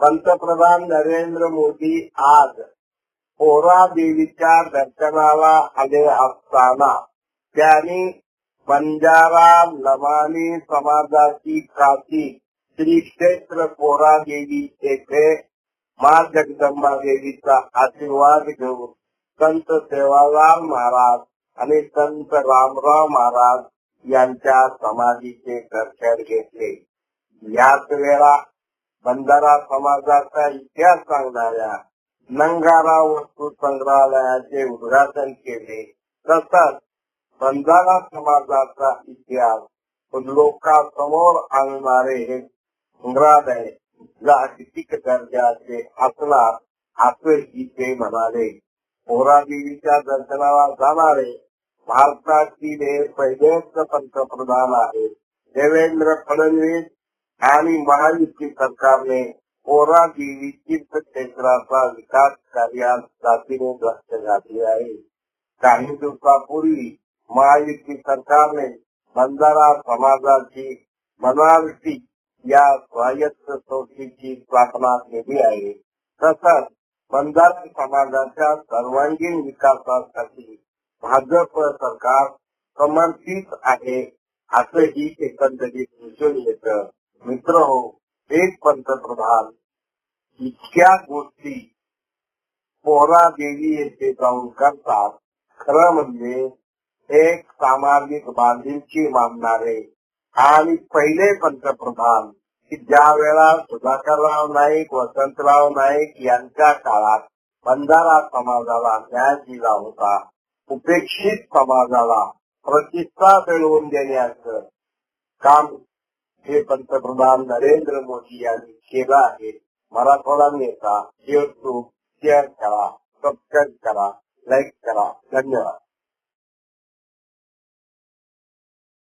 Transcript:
पंतप्रधान नरेंद्र मोदी आज पोरा देवीच्या दर्शनाला आले असताना त्यांनी बंजारा लमानी समाजाची काशी श्री क्षेत्र पोरा देवी येथे मा जगदंबा देवीचा आशीर्वाद घेऊन संत सेवालाल महाराज आणि संत रामराव महाराज यांच्या समाधीचे दर्शन घेतले. याच वेळा बंजारा समाजाचा इतिहास सांगणाऱ्या नंगारा वस्तू संग्रहालयाचे उद्घाटन केले. तसंच बंजारा समाजाचा इतिहास लोकांसमोर आणणारे हे संग्रहालय जागतिक दर्जाचे असणार असंही ते म्हणाले. होरादेवीच्या दर्शनाला जाणारे भारतातील हे पहिलेच पंतप्रधान आहेत. देवेंद्र फडणवीस आणि महायुती सरकारने कोरा देवी तीर्थक्षेत्राचा विकास कार्यात जातीने लक्ष घातले आहे. काही दिवसापूर्वी महायुती सरकारने बंजारा समाजाची बनावटी या स्वायत्त संस्थेची स्थापना केली आहे. तसंच बंजारा समाजाच्या सर्वांगीण विकासासाठी भाजप सरकार समर्पित आहे असंही एकंदरीत दिसून येतं. मित्र हो एक पंतप्रधान इतक्या गोष्टी पोहरा देवी येथे जाऊन करतात खरं म्हणजे एक सामाजिक बांधिलकी मानणारे. आणि पहिले पंतप्रधान की ज्या वेळा सुधाकरराव नाईक वसंतराव नाईक यांच्या काळात बंजारा समाजाला न्याय दिला होता उपेक्षित समाजाला प्रतिष्ठा मिळवून देण्याचं काम हे पंतप्रधान नरेंद्र मोदी यांनी केलं आहे. मराठवाडा नेता युट्यूब शेअर करा सबस्क्राईब करा लाईक करा. धन्यवाद.